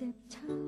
เจ็บช้ำ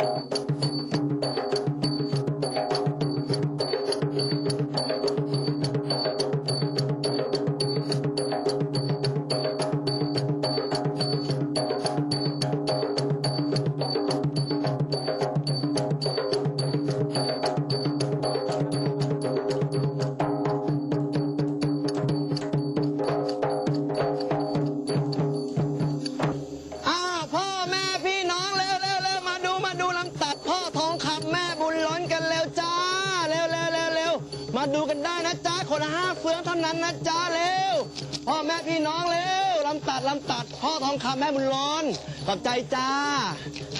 อ้ มาดูกันได้นะจ้าคนละห้าเฟืองเท่านั้นนะจ้าเร็ว พ่อแม่พี่น้องเร็วลำตัดลำตัดพ่อทองคำแม่บุญล้นขอบใจจ้า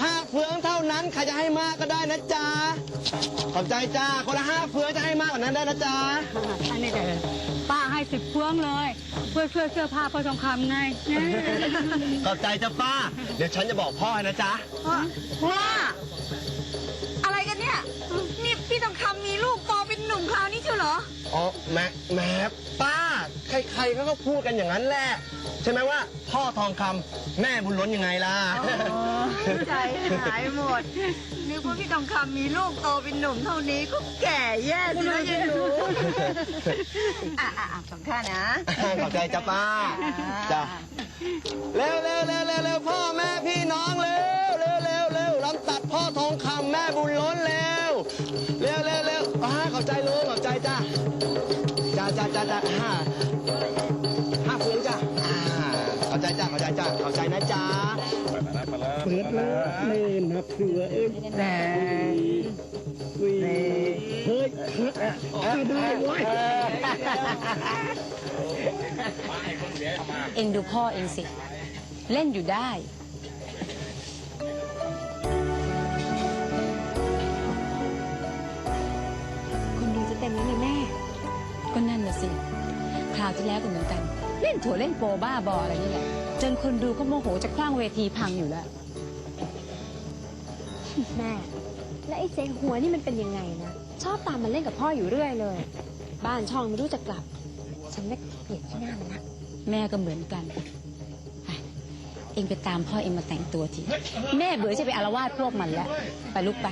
ห้าเฟืองเท่านั้นใครจะให้มากก็ได้นะจ้าขอบใจจ้าคนละห้าเฟืองจะให้มากกว่านั้นได้นะจ้าอันนี้เดี๋ยวป้าให้สิบเฟืองเลย เพื่อเพื่อเสื้อผ้าเพื่อทองคำไงขอบใจจ้าป้า เดี๋ยวฉันจะบอกพ่อให้นะจ๊ะว่าอ ออ๋อแม่แม่ป้า ใครๆเขาก็พูดกันอย่างนั้นแหละ ใช่ไหมว่า พ่อทองคำแม่บุญล้นยังไงล่ะใจหายหมด นึกว่าพี่ทองคำมีลูกโตเป็นหนุ่มเท่านี้ก็แก่แย่สินะยังรู้อะอะอะสองท่านนะขอบใจจ้าป้าจ้าเร็วเร็วเร็วเร็วเร็วพ่อแม่พี่น้องเร็วเร็วเร็วเร็วลำตัดพ่อทองคำแม่บุญล้นเร็วเร็วเร็วเร็ว จ้าจ้าจ้าห้าห้าฝืนจ้าอ่าเข้าใจจ้าเข้าใจจ้าเข้าใจนะจ้าเปิดแล้วเล่นนับเสือเอ็มแต่วีเฮ้ยได้เว้ยเอ็นดูพ่อเองสิ เล่นอยู่ได้คุดูจะเต็มแล้วเลยแม่ ก็นั่นน่ะสิคราวที่แล้วก็เหมือนกัน เล่นถั่วเล่นโปบ้าบออะไรนี่แหละจนคนดูก็โมโหจะคว้างเวทีพังอยู่แล้ว แม่ และไอ้เจ๊หัวนี่มันเป็นยังไงนะ ชอบตามมาเล่นกับพ่ออยู่เรื่อยเลย บ้านช่องไม่รู้จะกลับ ฉันไม่เกลียดที่หน้ามันนะแม่ก็เหมือนกันไปเองไปตามพ่อเองมาแต่งตัวที แม่เบื่อจะไปอารวาสพวกมันแล้ว ไปลุกไป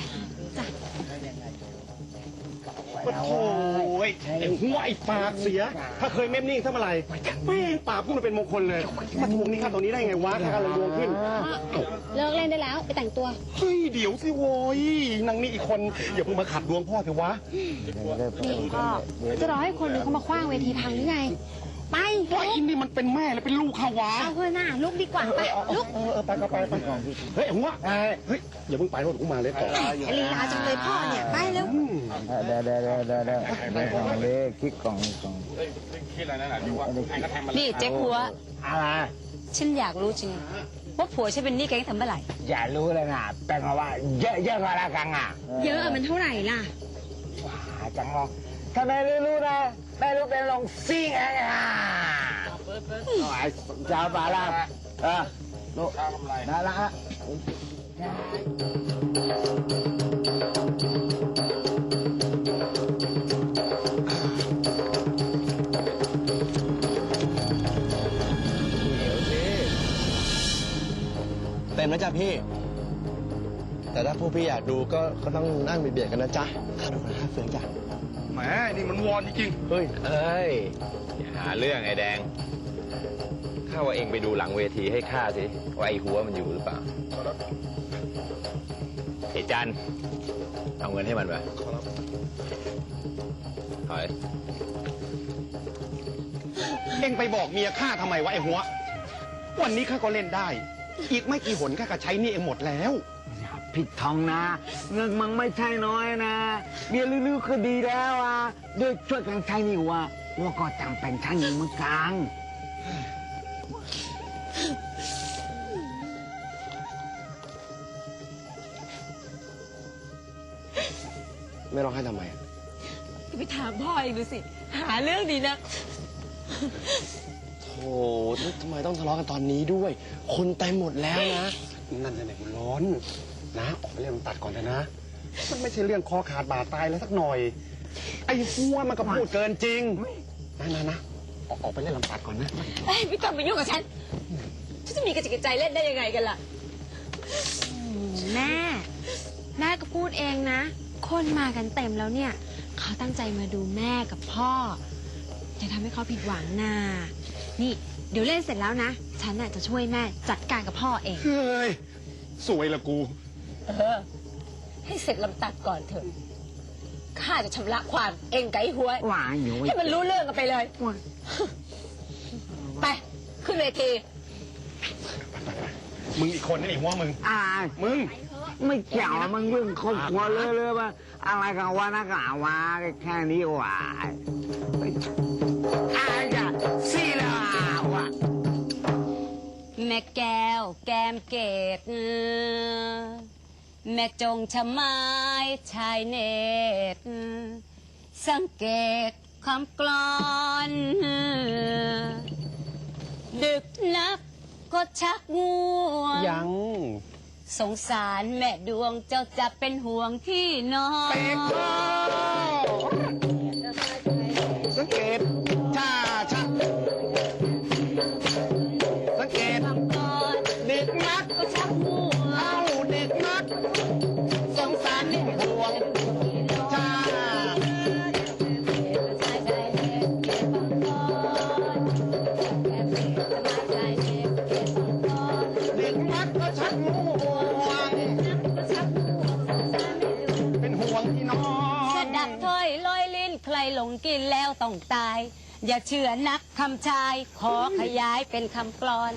โอ้โหไอ้หัวไอ้ปากเสีย ถ้าเคยเม้มนิ่งถ้าเมื่อไหร่แม่งปากพูดมันเป็นมงคลเลยมาทวงนี่ค่าตอนนี้ได้ไงวะค่ากำลังดวงขึ้นเอ้าเลิกเล่นได้แล้วไปแต่งตัว เฮ้ยเดี๋ยวสิโว้ยนางนี่อีกคนอย่าเพิ่งมาขัดดวงพ่อเถอะวะ นี่พ่อจะรอให้คนนึงเขามาคว้างเวทีพังหรือไง ไปว่าอินนี่มันเป็นแม่และเป็นลูกเขาวะเอาเพื่อหน้าลุกดีกว่าไปลุกเออเออไปก็ไปไปเฮ้ยไอ้หัวเฮ้ยอย่าเพิ่งไปรถกูมาเลยต่อลีลาจังเลยพ่อเนี่ยไปเร็วอืมเดี๋ยวเดี๋ยวเดี๋ยวเดี๋ยวเดี๋ยวในกล่องเลขคิดกล่องกล่องนี่เจ๊กัวอะไรฉันอยากรู้จริงว่าผัวฉันเป็นหนี้แกตั้งแต่เมื่อไหร่อย่ารู้เลยนะแต่ว่าเยอะเยอะก็แล้วกันอะเยอะอะมันเท่าไหร่ล่ะอา จังลองถ้าไม่รู้นะไม่รู้เป็นลงซิ่งเองอะไอ้เจ้าบาลาเออลูกนั่นละเต็มแล้วจ้ะพี่ แต่ถ้าพวกพี่อยากดูก็ก็ต้องนั่งเบียดๆกันนะจ๊ะค่าดูคนละห้าเฟืองจ้ะแหมนี่มันวอนจริงเฮ้ยเอ้ยอย่าหาเรื่องไอ้แดงข้าว่าเองไปดูหลังเวทีให้ข้าสิว่าไอ้หัวมันอยู่หรือเปล่าไอ้จันเอาเงินให้มันไปถอยเอ็งไปบอกเมียข้าทำไมวะไอ้หัว วันนี้ข้าก็เล่นได้ อีกไม่กี่หนข้าก็ใช้หนี่เองหมดแล้ว ผิดทองนะเงินมันไม่ใช่น้อยนะเบียร์ลื้อๆก็ดีแล้วอะด้วยช่วยกันใช้นี่ว่าว่าก็จำเป็นใช้เงินเหมือนกันไม่ร้องไห้ทำไมอะไปถามพ่อเองดูสิ หาเรื่องดีนะ โธ่แล้วทำไมต้องทะเลาะกันตอนนี้ด้วย คนเต็มหมดแล้วนะ นั่นน่ะกูร้อน นะออกไปเล่นมันตัดก่อนเถอะนะ มันไม่ใช่เรื่องคอขาดบาดตายแล้วสักหน่อย ไอ้หัวมันก็พูดเกินจริงนะนะนะออกออกไปเล่นลำตัดก่อนนะ เอ้ยไม่ต้องมายุ่งกับฉันฉันจะมีกระจิกกระใจเล่นได้ยังไงกันล่ะ แม่ แม่ก็พูดเองนะ คนมากันเต็มแล้วเนี่ย เขาตั้งใจมาดูแม่กับพ่อ อย่าทำให้เขาผิดหวังนานี่ เดี๋ยวเล่นเสร็จแล้วนะ ฉันน่ะจะช่วยแม่จัดการกับพ่อเอง เฮ้ย สวยละกู เออ ให้เสร็จลำตัดก่อนเถอะข้าจะชำระความเองไก่หัวหวานอยู่ให้มันรู้เรื่องกันไปเลยไป ขึ้นเวที มึงอีกคนนี่ไอ้หัวมึง อ่า มึง ไม่เกี่ยวมึงเรื่องครอบครัวเลยเลยว่าอะไรกันวะนักหนาวะแค่นี้หว่าอะไรกันสิล่ะวะแม่แก้ว แก้มเกต แม่จงชะไม้ชายเนตรสังเกตคำกลอน ดึกนักก็ชักง่วงยัง สงสารแม่ดวงเจ้าจะเป็นห่วงที่นอนเตะข้อสั เด็กนักก็ชักง่วงเป็นห่วงที่น้องสะดับถ้อยลอยลิ้นใครหลงกินแล้วต้องตาย อย่าเชื่อนักคำชายขอขยายเป็นคำกลอน